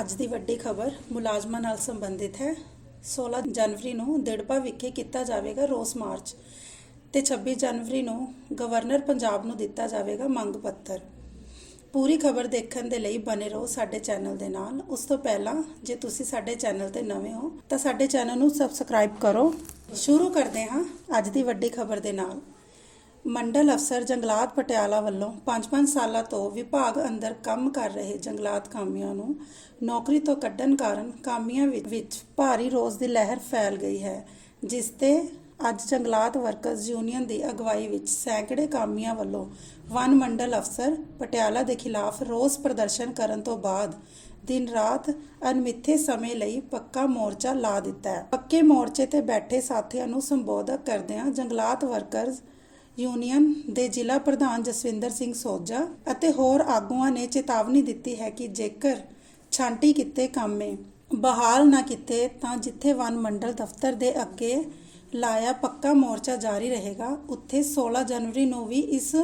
ਅੱਜ ਦੀ ਵੱਡੀ ਖਬਰ ਮੁਲਾਜ਼ਮਾਂ ਨਾਲ ਸੰਬੰਧਿਤ ਹੈ। 16 ਜਨਵਰੀ ਨੂੰ ਦਿੜਬਾ ਵਿਖੇ ਕੀਤਾ ਜਾਵੇਗਾ ਰੋਸ ਮਾਰਚ ਤੇ 26 ਜਨਵਰੀ ਨੂੰ ਗਵਰਨਰ ਪੰਜਾਬ ਨੂੰ ਦਿੱਤਾ ਜਾਵੇਗਾ ਮੰਗ ਪੱਤਰ। ਪੂਰੀ ਖਬਰ ਦੇਖਣ ਦੇ ਲਈ ਬਨੇ ਰਹੋ ਸਾਡੇ ਚੈਨਲ ਦੇ ਨਾਲ। ਉਸ ਤੋਂ ਪਹਿਲਾਂ ਜੇ ਤੁਸੀਂ ਸਾਡੇ ਚੈਨਲ ਤੇ ਨਵੇਂ ਹੋ ਤਾਂ ਸਾਡੇ ਚੈਨਲ ਨੂੰ ਸਬਸਕ੍ਰਾਈਬ ਕਰੋ। ਸ਼ੁਰੂ ਕਰਦੇ ਹਾਂ ਅੱਜ ਦੀ ਵੱਡੀ ਖਬਰ ਦੇ ਨਾਲ। ਮੰਡਲ ਅਫਸਰ ਜੰਗਲਾਤ ਪਟਿਆਲਾ ਵੱਲੋਂ 5-5 ਸਾਲਾਂ ਤੋਂ ਵਿਭਾਗ ਅੰਦਰ ਕੰਮ ਕਰ ਰਹੇ ਜੰਗਲਾਤ ਕਾਮਿਆਂ ਨੂੰ ਨੌਕਰੀ ਤੋਂ ਕੱਢਣ ਕਾਰਨ ਕਾਮਿਆਂ ਵਿੱਚ- ਵਿੱਚ ਭਾਰੀ ਰੋਸ ਦੀ ਲਹਿਰ ਫੈਲ ਗਈ ਹੈ, ਜਿਸ ਤੇ ਅੱਜ ਜੰਗਲਾਤ ਵਰਕਰਜ਼ ਯੂਨੀਅਨ ਦੀ ਅਗਵਾਈ ਵਿੱਚ ਸੈਂਕੜੇ ਕਾਮਿਆਂ ਵੱਲੋਂ ਵਨ ਮੰਡਲ ਅਫਸਰ ਪਟਿਆਲਾ ਦੇ ਖਿਲਾਫ ਰੋਸ ਪ੍ਰਦਰਸ਼ਨ ਕਰਨ ਤੋਂ ਬਾਅਦ ਦਿਨ ਰਾਤ ਅਨਮਿੱਥੇ ਸਮੇਂ ਲਈ ਪੱਕਾ ਮੋਰਚਾ ਲਾ ਦਿੱਤਾ ਹੈ। ਪੱਕੇ ਮੋਰਚੇ ਤੇ ਬੈਠੇ ਸਾਥੀਆਂ ਨੂੰ ਸੰਬੋਧਨ ਕਰਦਿਆਂ ਜੰਗਲਾਤ ਵਰਕਰਜ਼ ਯੂਨੀਅਨ ਦੇ ਜ਼ਿਲ੍ਹਾ ਪ੍ਰਧਾਨ ਜਸਵਿੰਦਰ ਸਿੰਘ ਸੋਜਾ ਅਤੇ ਹੋਰ ਆਗੂਆਂ ਨੇ ਚੇਤਾਵਨੀ ਦਿੱਤੀ ਹੈ ਕਿ ਜੇਕਰ ਛਾਂਟੀ ਕੀਤੇ ਕਾਮੇ ਬਹਾਲ ਨਾ ਕੀਤੇ, ਤਾਂ ਜਿੱਥੇ ਵਨ ਮੰਡਲ ਦਫ਼ਤਰ ਦੇ ਅੱਗੇ ਲਾਇਆ ਪੱਕਾ ਮੋਰਚਾ ਜਾਰੀ ਰਹੇਗਾ, ਉੱਥੇ 16 ਜਨਵਰੀ ਨੂੰ ਵੀ ਇਸ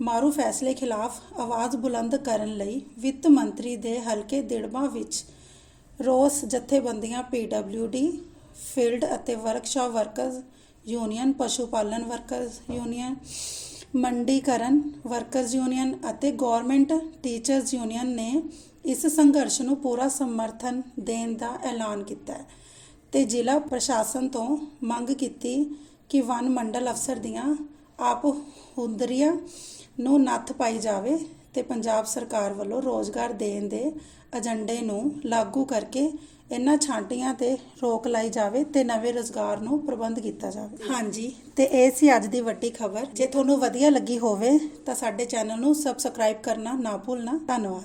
ਮਾਰੂ ਫੈਸਲੇ ਖਿਲਾਫ ਆਵਾਜ਼ ਬੁਲੰਦ ਕਰਨ ਲਈ ਵਿੱਤ ਮੰਤਰੀ ਦੇ ਹਲਕੇ ਦਿੜਬਾ ਵਿੱਚ ਰੋਸ ਜਥੇਬੰਦੀਆਂ ਪੀਡਬਲਯੂਡੀ ਫੀਲਡ ਅਤੇ ਵਰਕਸ਼ਾਪ ਵਰਕਰਜ਼ ਯੂਨੀਅਨ ਪਸ਼ੂ ਪਾਲਣ ਵਰਕਰਜ਼ ਯੂਨੀਅਨ, ਮੰਡੀਕਰਨ ਵਰਕਰਜ਼ ਯੂਨੀਅਨ ਅਤੇ ਗਵਰਨਮੈਂਟ ਟੀਚਰਜ਼ ਯੂਨੀਅਨ ਨੇ ਇਸ ਸੰਘਰਸ਼ ਨੂੰ ਪੂਰਾ ਸਮਰਥਨ ਦੇਣ ਦਾ ਐਲਾਨ ਕੀਤਾ ਹੈ ਤੇ ਜ਼ਿਲ੍ਹਾ ਪ੍ਰਸ਼ਾਸਨ ਤੋਂ ਮੰਗ ਕੀਤੀ ਕਿ ਵਨ ਮੰਡਲ ਅਫਸਰ ਦੀਆਂ ਆਪ ਹੁੰਦਰੀਆਂ ਨੂੰ ਨੱਥ ਪਾਈ ਜਾਵੇ ਤੇ ਪੰਜਾਬ ਸਰਕਾਰ ਵੱਲੋਂ ਰੋਜ਼ਗਾਰ ਦੇਣ ਦੇ ਏਜੰਡੇ ਨੂੰ ਲਾਗੂ ਕਰਕੇ ਇਹਨਾਂ ਛਾਂਟੀਆਂ ਤੇ ਰੋਕ ਲਾਈ ਜਾਵੇ ਤੇ ਨਵੇਂ ਰੋਜ਼ਗਾਰ ਨੂੰ ਪ੍ਰਬੰਧ ਕੀਤਾ ਜਾਵੇ। ਹਾਂਜੀ, ਤੇ ਇਹ ਸੀ ਅੱਜ ਦੀ ਵੱਡੀ ਖਬਰ। ਜੇ ਤੁਹਾਨੂੰ ਵਧੀਆ ਲੱਗੀ ਹੋਵੇ ਤਾਂ ਸਾਡੇ ਚੈਨਲ ਨੂੰ ਸਬਸਕ੍ਰਾਈਬ ਕਰਨਾ ਨਾ ਭੁੱਲਣਾ। ਧੰਨਵਾਦ।